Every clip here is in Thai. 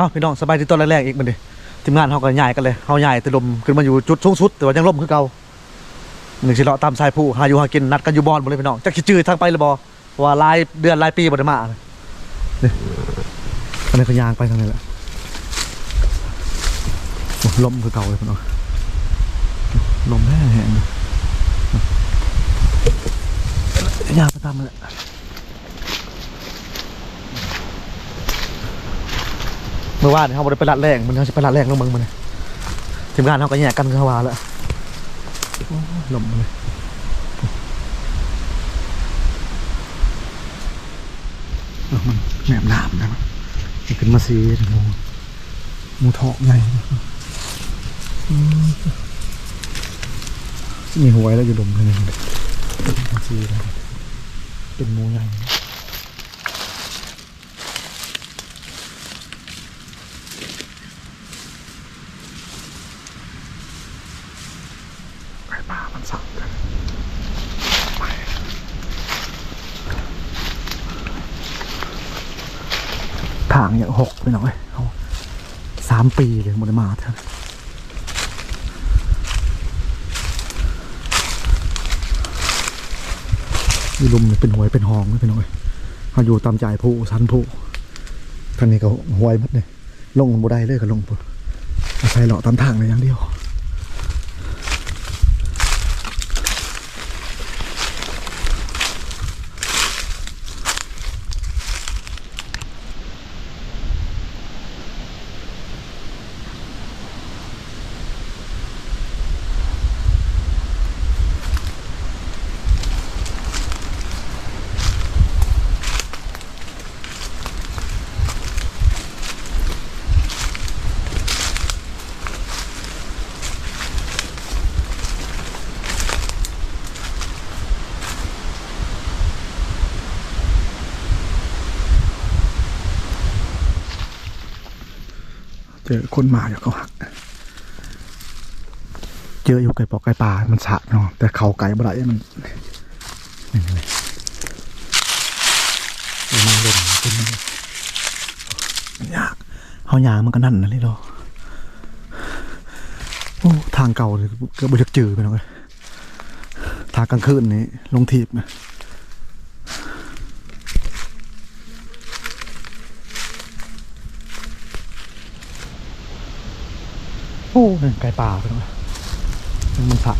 เอาพี่น้องสบายที่ตอนแรกๆอีกมันดิทีมงานเขาก็ย้ายกันเลยเขาย้ายแตะลมขึ้นมาอยู่จุดสูงสุดแต่ว่ายังล่มคือเก่าหนึ่งสิเลาะตามสายผู้หาอยู่หากินนัดกันอยู่บอนหมดเลยพี่น้องจักสิจื้อทางไปหรือบ่เพราว่าลายเดือนลายปีบ่ได้มาเลยนี่อันนี้ก็ยางไปทางนี้แหละลมคือเก่าเลยพี่น้องลมแห้งยางไปตามมันแหละ เมื่อวานเขาบริไปรัดแรงมันเขาจะไปรัดแรงลงเมืองมันเลยทีมงานเขาก็แยกกันเข้าวาแล้วโอ้ยลมมาเลยเออมันแหนบหนามนะมันขึ้นมาซีหมูหมูทอกไงอืมมีหัวแล้วอยู่ดมเลยมาซีเลยเป็นหมูใหญ่ ไก่ป่ามันสับกันไปทางอย่างหกไปหน่อยเขาสามปีเลยหมดมาเถอะมี ลุมเป็นหวยเป็นหองเลยไปหน่อยเขาอยู่ตามใจผู้สันผู้ท่านนี้ก็หวยมัดเลยลงบ่ได้เลยก็ลงปุ๊บอาศัยเลาะตามทางเลยอย่างเดียว เจอคนมาเดี๋ยวเขาหักเจออยู่ไก่ปอกไก่ปลามันสะเนาะแต่เขาไก่บ่ได้มันนี่นี่นี่มาเล่นเป็นยากเขาหยางมันก็นั่นนะเลยเนาะโอ้ทางเก่าเลยกือบบุจักจือไปหน่อยทางกลางคืนนี้ลงทีบนะ อ้ไก่ป่าไปหน่อยมันสะ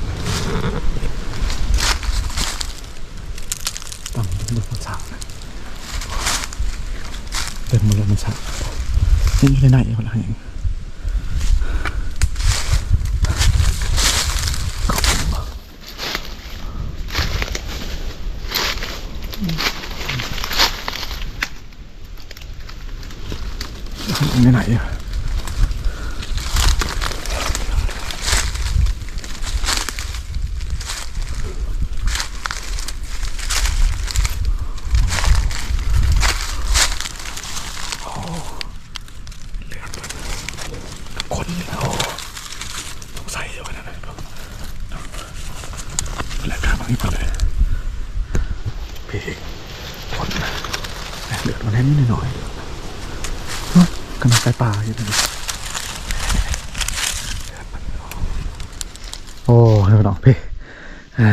ตั้งมันมันสะเต็มหมันเลยมันสะนี่อยู่ในไหนคนละอย่างในไหนอะ คนเราต้องใส่เยอะขนาดนั้นครับแหลกขาบางทีไปเลยพี่คนเหลือมันแค่นิดหน่อยเฮ้ยกำลังไปป่าอยู่เลยโอ้เดี๋ยวน้องพี่อ่า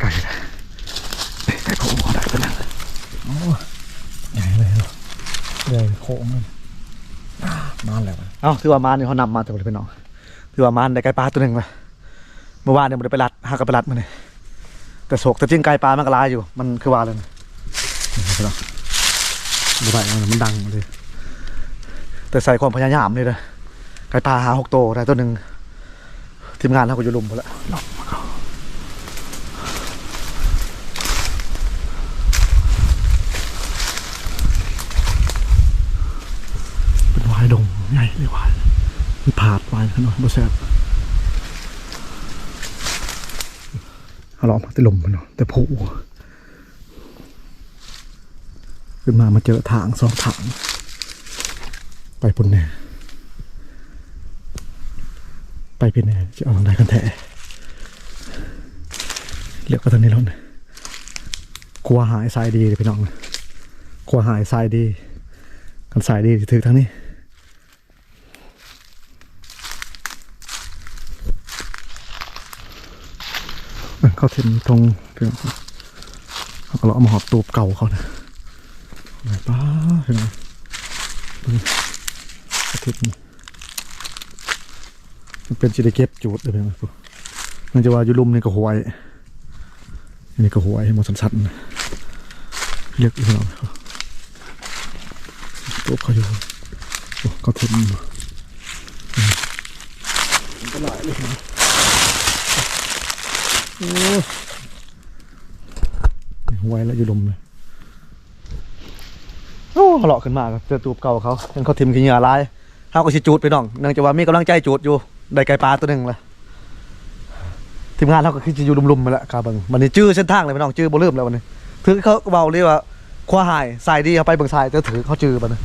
ไก่เลยไก่โค้งได้ตัวนั้นโอ้ใหญ่เลยเนาะใหญ่โค้งเลย นอนแล้วเอ้า ถือว่ามานนี่เขานำมาจากเลยพี่น้องถือว่ามานได้ไก่ปลาตัวหนึ่งมาเมื่อวานเนี่ยมันได้ไปรัดหากับไปรัดมาเนี่ยแต่โศกแต่จริงไก่ปลามันก็ลายอยู่ มันคือว่าเลยนี่ครับพี่น้องดูไปมันดังเลย แต่ใส่ความพยายามเลยนะไก่ปลาหาหกตัวได้ตัวหนึ่งทีมงานเขาก็อยู่ลุมหมดแล้วลองมาเข้าเป็นวายดงใหญ่เลยวาย มีผาดวายขนาดบ่แซ่บเอาลองมาติลมมันเนาะแต่ผูขึ้นมามาเจอทางสองทาง ไปปุ่นแน่ ไปเป็นแน่จะเอาทางใดกันแท้เรียกว่าทางนี้แล้วนะกลัวหายทรายดีเลยพี่น้องนะกลัวหายทรายดี กันสายดีถือทางนี้ เขาเห็นตรงเพียงเขาก็เอามาหอบตูบเก่าเขานะไหนป้าเห็นไหมเขาเห็นมันเป็นจิได้เก็บจูดเลยเพียงพวกมันจะว่าอยู่ลุ่มนี่ก็หวยอันนี้ก็หวยหมดสันๆนเรียกอีกแล้วตูบเขาอยู่โอ้เขาเห็นอยู่อืมมันก็หลายเลยนะ โอ้หวยแล้วอยู่ลุมเลยโอ้เขาเลาะขึ้นมาครับเจอตูบเก่าเขาเห็นเขาทิมขี้เหงื่อลายเขาก็ชิจูดไปน้องเนื่องจากว่ามีกำลังใจจูดอยู่ได้ไก่ปลาตัวหนึ่งเลยทีมงานเขาก็คือจะอยู่ลุมๆมาแล้วครับเบิ่งมันนี่จื้อเส้นทางเลยพี่น้องจื้อบ่ลืมแล้ววันนี้ถือเขาเบาเรียกว่าคว้าหายสายดีเขาไปเบิ่งสายแต่ถือเขาจื้อบัดนี้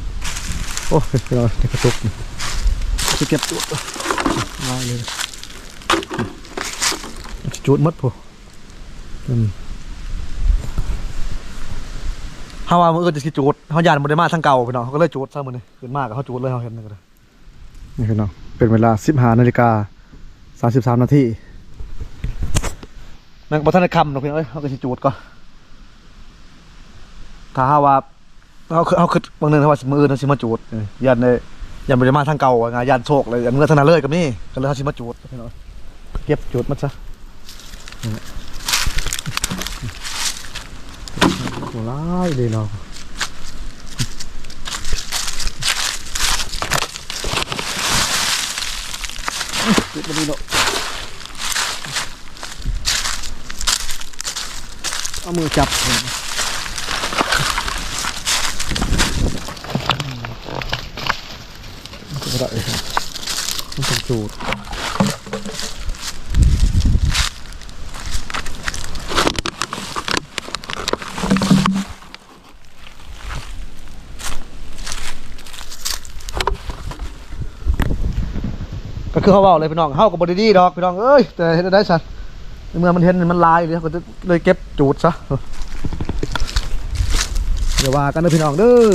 โอ้ยพี่น้องกระตุกนี่จะเก็บจูดง่ายเลย จูดหมดพออืมเฮาว่ามืออื่นจะสิจูดเฮาย่านบ่ได้มาทางเก่าพี่น้องเขาก็เลยจูดซะมื้อนี้ขึ้นมาก็เฮาจูดเลยเฮาเห็นนี่ก็ได้นี่พี่น้องเป็นเวลา15นาฬิกา33นาทีแม่งบ่ทันได้ค่ำดอกพี่น้องเอ้ยเฮาก็สิจูดก่อนถ้าเฮาว่าเฮาคือเฮาคิดบางเนึงเฮาว่ามื้ออื่นเฮาสิมาจูดเออย่านได้ย่านบ่ได้มาทางเก่าว่าไงย่านโชคเลยย่านเมื่อธนาเลยก็มีก็เลยเฮาสิมาจูดพี่น้องเก็บจูดมันซะ นี่แหละโอ้ร้ายเลยเนาะติดมาดีเนาะเอามือจับมันจะได้มันเป็นจูด ก็คือเขาบอกเลยพี่น้องเฮากับบอดี้ดอกพี่น้องเอ้ยแต่เห็นได้สัตว์เมื่อมันเห็นมันลายเลยก็เลยเก็บจูดซะเดี๋ยวว่ากันนะพี่น้องเด้อ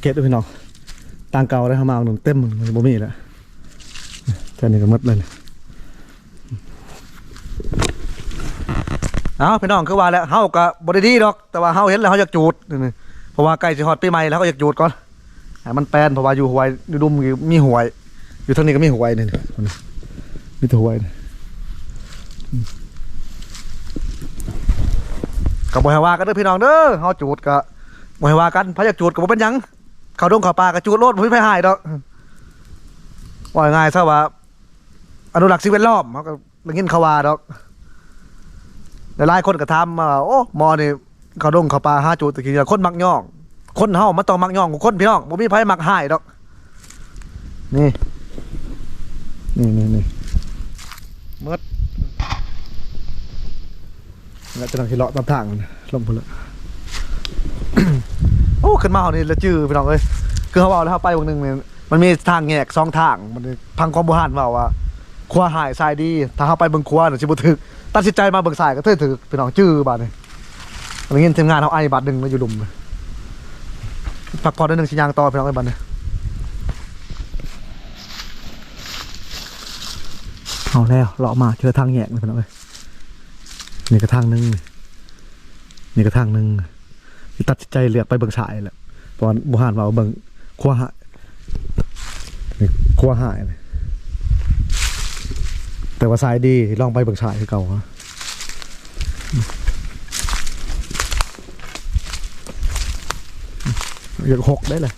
เกตดูพี่น้องต่างเก่าได้เข้ามาเอาหนึ่งเต็มมันบ่มีแล้วแค่นี้ก็หมดเลยเอาพี่น้องคือว่าแล้วเฮาก็บ่ได้ดีดอก แต่ว่าเฮาเห็นแล้วเฮาอยากจูดเพราะว่าใกล้สิฮอดปีใหม่แล้วก็อยากจูดก่อนมันแปลนเพราะว่าอยู่หวยอยู่ดุมอยู่มีหวย อยู่ทางนี้ก็มีหวยนี่มีแต่หวยนะก็บ่ให้ว่ากันเด้อพี่น้องเด้อเฮาจูดก็บ่ให้ว่ากันพะอยากจูดก็บ่เป็นยัง เขาดงเขาปลากระจูดโลดบ่มีไผหายดอกว่าง่ายซะว่าอนุรักษ์สิ่งแวดล้อมเขาก็ได้ยินเขาว่าดอกหลายคนก็ถามาโอ้มอนี่เขาดงเขาปลาห้าจูดตะกี้คนมักย่อง คนเฮามันต้องมักย่องคนพี่น้องบ่มีไผมักหายดอก นี่นี่นี่นี่มดแล้วจะนั่งที่เลาะตามทางลงพุ่นละโอ้ ขึ้นมาเอานี่ละจื้อพี่น้องเอ้ยคือเขาเอาแล้วเขาไปวงหนึ่งเนี่ยมันมีทางแยกสองทางมันพังความบุหานเปล่าว่าครัวหายทรายดี ถ้าเขาไปเบิ่งครัวเนี่ยสิบ่ถึกตัดสินใจมาเบิ่งสายก็เถิดถึกพี่น้องจื้อบาดนี่มันเห็นทีมงานเขาไอ้บาดหนึ่งมาอยู่ดุมพักผ่อนได้หนึ่งชิ้นยางต่อพี่น้องไอ้บาดนี่เอาแล้วเลาะมาเจอทางแยกเลยพี่น้องเอ้ยนี่ก็ทางหนึงนี่ก็ทางหนึง ตัดสินใจเลือกไปเบิ่งสายแหละเพราะว่าบุหานว่าเบิ่งขั้วหายนี่ขั้วหายเลยแต่ว่าสายดีลองไปเบิ่งสายคือเก่าฮะอยากหกได้เลย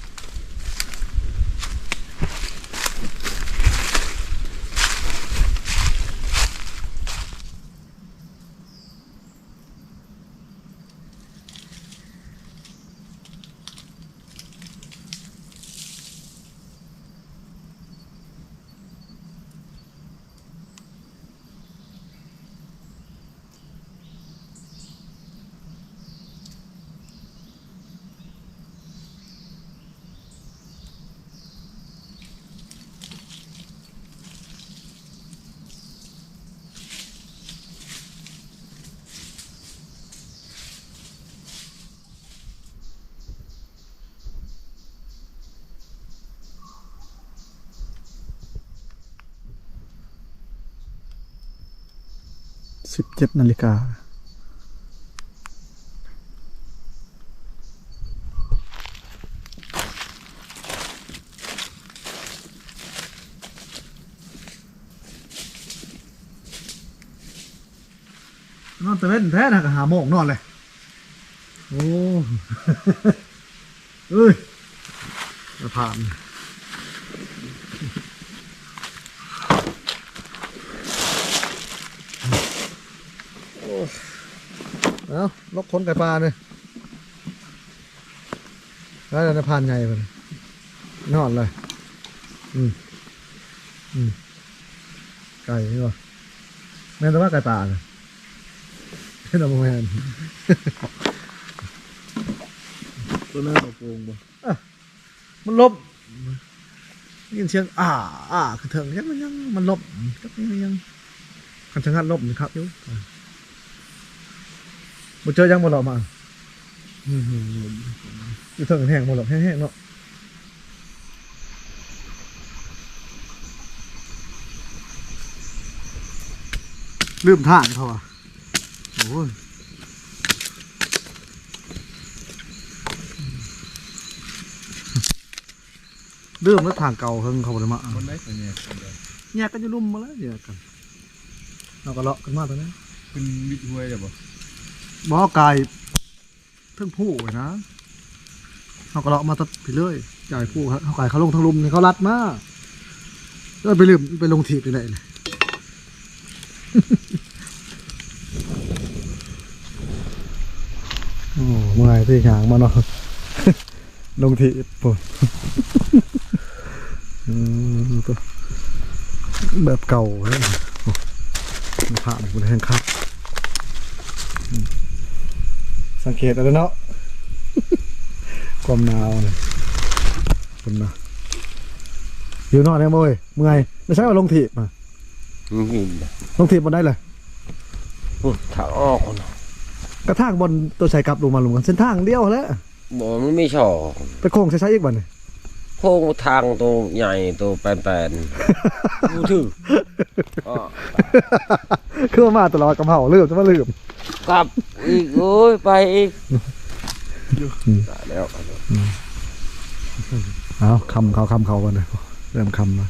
สิบเจ็ดนาฬิกานอนตะเวนแท้นะหาโมงนอนเลย โอ้เอ้ยมาผ่าน เอ้าลกคนไก่ปลาเนี่ยแล้วจะผ่านไงมันนอนเลย อืม อืม ไก่นี่วะแม่นแต่ว่าไก่ป่าเนี่ยให้เราแมนตัวหน้าตัวโปรงบ่มันลบได้ยินเสียงอ่าอ่าคือเถิงยังมันยังมันลบก็ยังยังคันชะงัดลบนี่ครับอยู่ บ่เจอยังบ่หลอกมาอืมอยู่เถิงแห้งบ่หลอกแห้งๆเนาะลืมทางเขาอะโอ้ยเรื่องแล้วทางเก่าเพิ่งเขาบ่ได้มาคนได้คนเนี่ยคนเดียวแยกกันอยู่ลุ่มมาแล้วแยกกันเราก็เลาะกันมาตอนนี้เป็นวิทย์ห้วยเดี๋ยวบ่ บ่กายเทั้งผู้นะเราก็เลาะมาตัดไปเรื่อยจ่ายผู้เขากายเขาลงทางลุมนี่เขารัดมาแล้วไปลืมไปลงถีบไปไหนเลยโอ้เมื่อยที่หางมาเนาะลงถีบปวดแบบเก่าเลยผ่านบนแห้งคับ สังเกตเอะไรเนาะ ความหนาวเลยคนนะอยู่นอกได้ไหมเว้ยเมื่อยไม่ใช่ว่าลงถีบมามีลงถีบมันได้เลยทางออกคนกระทางบนตัวชายกลับลงมาลงกันเส้นทางเดียวแล้วบ่มันไม่ชอบไปโค้งใช้ๆอีกวันนี่โค้งทางตัวใหญ่ตัวแปลนๆ กูถืออ้อคือว่ามาตลอดกับเผาลืมจะมาลืม กลับอีกโอ้ยไปอีกตายแล้วเอาคำเขาคำเขากันเลยเริ่มคำแล้ว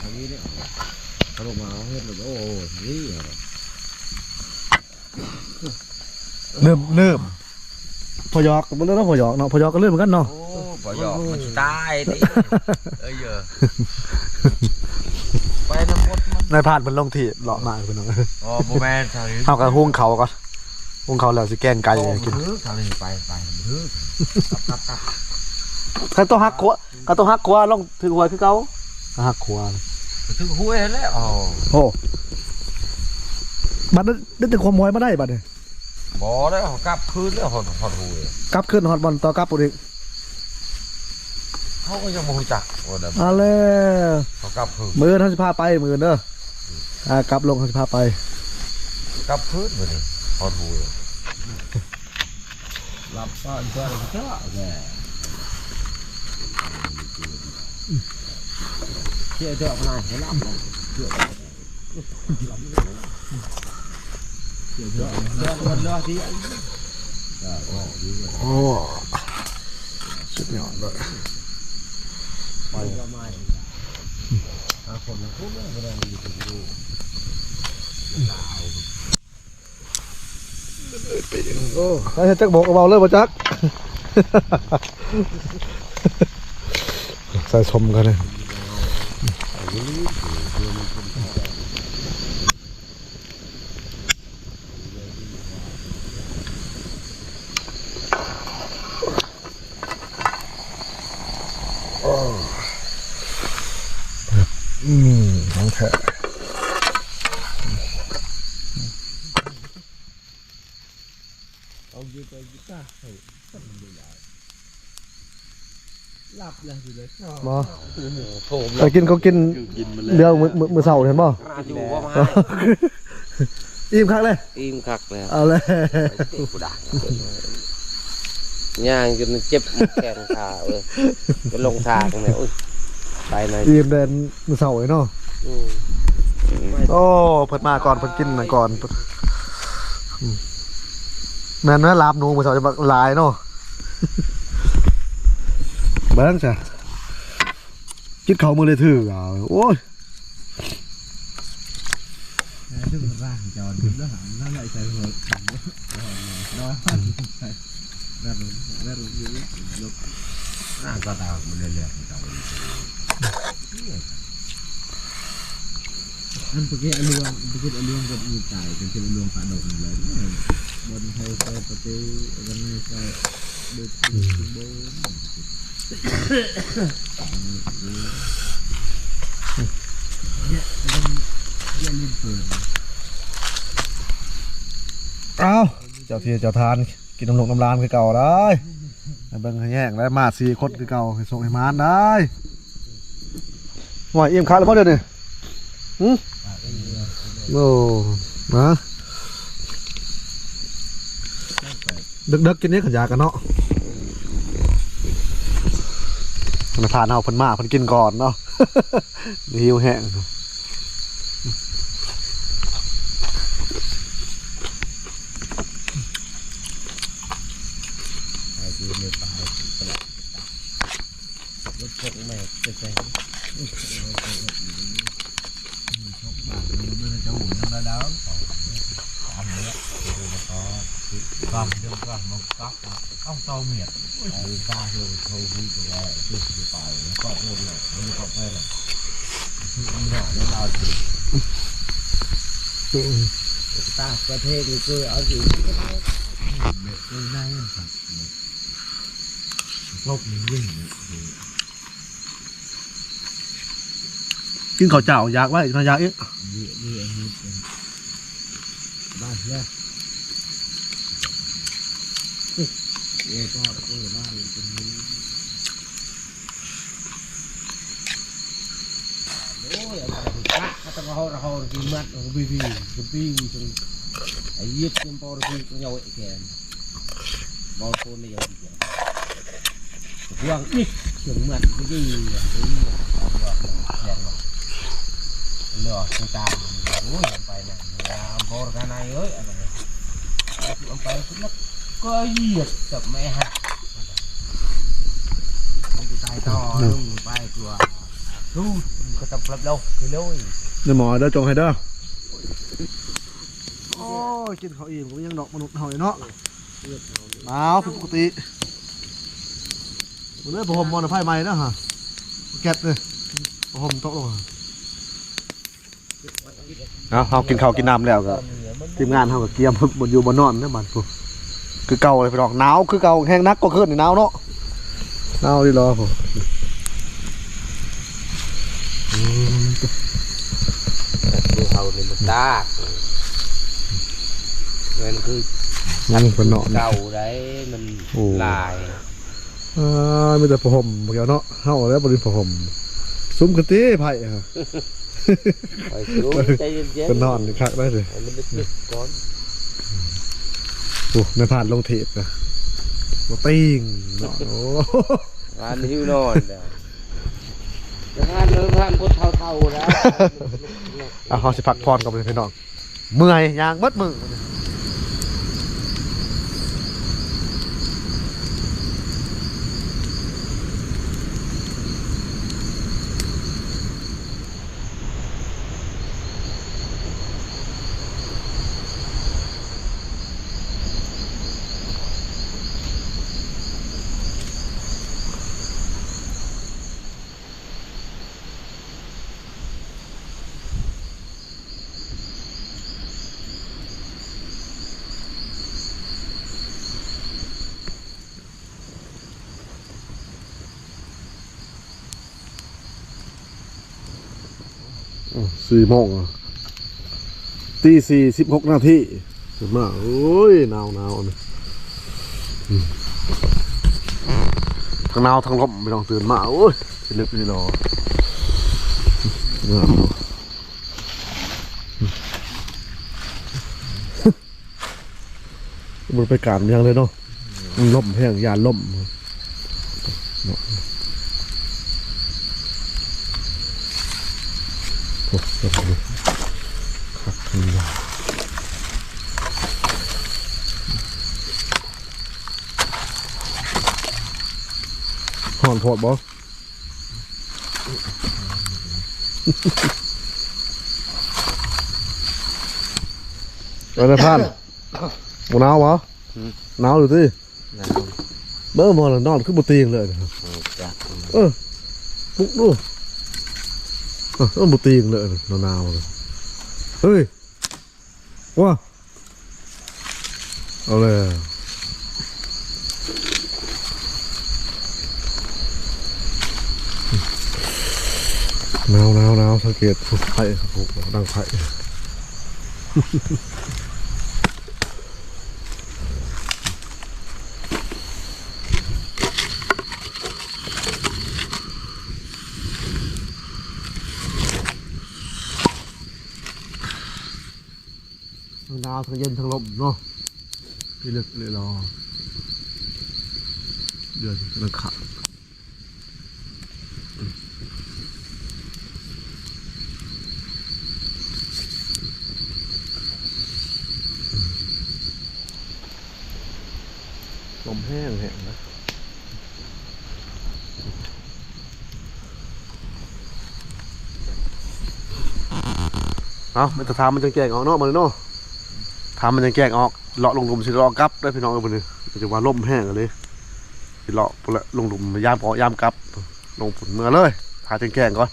ทางนี้เนี่ยเขาลงมาเฮ็ดแบบโอ้นี่เริ่มเริ่มพอยอกมันเริ่มแล้วพอยอกเนาะพอยอกก็เริ่มเหมือนกันเนาะโอ้บ่ยอมมันสิตายดิเอ้ยเยอะไปน้ำพดมั นนายพรานมันลงที่เลาะมาเป็นน้องอ๋อบ่แม่นทางนี้เอากับหุ้งเขาก่อนหุ้งเขาแล้วสิแกงไก่กินทางนี้ไปไปฮึกลับกลับกันต้องหักขวกันต้องหักขวาลงถึงหัวคือเขาหักขวาถึงห้วยแล้วอ๋อโอ้บัดนั้นได้แต่ความมวยมาได้บัดเนี่ยบ่แล้วกลับคืนแล้วหอดหอดห้วยกลับขึ้นฮอดบอลต่อกลับปุริเขาก็ยังบ่รู้จักว่าเด้อเอาแล้วเขากลับคืนมือท่านสิพาไปมือเด้อ อ่ากลับลงท่านสิพาไปกลับคืนไปนี่หอดห้วยหลับบ้านก็เจ้าแกเที่ยวเจาะมาให้หลับเที่ยวเจาะเจาะวันละที่โอ้สุดยอดเลยไปก็ไม่หาคนมาพูดไม่ได้อยู่ถึงดู โอ้แล้วจักบอกเบาเลยบ่จัก ใส่ชมกันเลยอืมน้องแท้ เอา อยู่ไปกีตาร์ให้ตั้งดูได้หลับเลยอยู่เลยบ่โถมไปกินเขากินกินมันเรือมือมือมือเสาเห็นบ่อยู่ว่ามาอิ่มคักเลยอิ่มคักแล้วเอาเลยกูด่าย่างจนเจ็บแขนขาเออไปลงทางเลยโอ้ยไปหน่อยอิ่มเดินมือเสาเลยเนาะอืมโอ้เพิ่นมาก่อนเพิ่นกินมาก่อนอืม แม่นนะลาบหนูมือเสาจะบักหลายเนาะ เบิ้งจ้ะกินเขาวมือเลยถือเอาโอ้ยดึงร่างจอนดึงแล้วหางนั่นแหละใส่หัวน้อยใส่แม่รู้แม่รู้อยู่ล บน่าก็ตามมันเรื่อยๆอันเมื่อกี้เมื่อกี้อลวงกับมีตายเป็นเป็นอาดอกเลยบนไฮโซปฏิวันนี้ใส่ดูดูดูเอาเจ้าที่เจ้าทานกินน้ำหนกน้ำลานคือเก่าได้เบิ้งให้แย่งได้มาสีคนคือเก่าให้ส่งให้มานได้หน่อยอิ่มคักแล้วพ่อเดี๋ยวนี้หึโอ้มา ดึกๆกินนี้ขยากันเนาะมันผ่านเอาเพิ่นมาเพิ่นกินก่อนเนาะหิวแห้ง ta có thể thì cứ ở gì cái này thật ngốc nhìn nhìn กินข้าวเจ้าอยากไว้นอยากอีก địa địa địa ba nha địa có có ba là cái này Ôi, ở đây thì cắt, ហើយយឺតខ្ញុំបរិភពញោអីគេបងប្អូននេះយកពីវងនេះជាមិនគឺយីទៅយកមកយ៉ាងនោះនោះ chúng ta ôi sampai nè ampor kan ai ơi sampai xuống đất có diệt tập mẹ hạ cái tay to ừ. luôn bay chùa thu có tập lập đâu cái lối. Nhưng mà đó trong hay đó. ยกินข้าวอิ่มก็ยังดอกมนุษย์หอยเนาะหนาวผิดปกติวันนี้ผมมอนไฟใหม่นะฮะแก๊สเลยผมโต๊ะลงเอาเฮากินข้าวกินน้ำแล้วก็ทีมงานเฮาก็เกียมบนอยู่บนนอนนะบ้านกูคือเก่าเลยพี่น้องหนาวคือเก่าแห้งนักก็ขึ้นนี่หนาวเนาะหนาวดิรอผมดูเฮานี่มันตาก มันคือนั่งบนนอนเก่าได้มันโอ้ลายอ่ามีแต่ผ้าห่มเกี่ยวเนาะเฮาแล้วบริผ้าห่มซุ้มกะติไผ่ฮะไปดูใจเย็นๆก็นอนคักได้เลยให้มันได้คิดก่อนโอ้ไม่ผ่านลงเทปนะมาติ้งเนาะโอ้งานหิวนอนแล้วจะทานเนื้อทานพุทธเท่าๆนะอะเฮาสิพักผ่อนกับพี่น้องเมื่อยยางเบิดมือ สี่โมงอะตีสี่สิบหกนาทีถึงมาโอ้ยหนาวหนาวนี่อืมทั้งหนาวทั้งลมไม่ต้องตื่นมาโอ้ยสิลึกนี่รอหนาวมันไปการเมืองเลยเนาะมันล่มแห้งยานล่ม หอนโพดบ่ไปนะท่านหนาววะหนาวอยู่ที่เบิ่มพอแล้วนอนขึ้นบนเตียงเลยนะครับ เออปลุกดูเออเออบนเตียงเลยหนาวๆเลย าเอาเลยหนาวหนาวหนาวสังเกตไผ่ครับผมดังไผ่ทั้งหนาวทั้งเย็นทั้งลมเนาะพี่ลึกเลยรอเดือนกำลังขาดลมแห้งแห้งนะ เอามันจะทำมันจังแกงออกเนาะมันเนาะทำมันจังแกงออกเลาะลงหลุมสิเลาะกลับได้พี่น้องเอ้ยบ่นี่มันจะว่าล่มแห้งกันเลยสิเลาะละลงหลุมยามพอยามกลับ ลงผุนเมื่อเลยทาจังแกงก่อน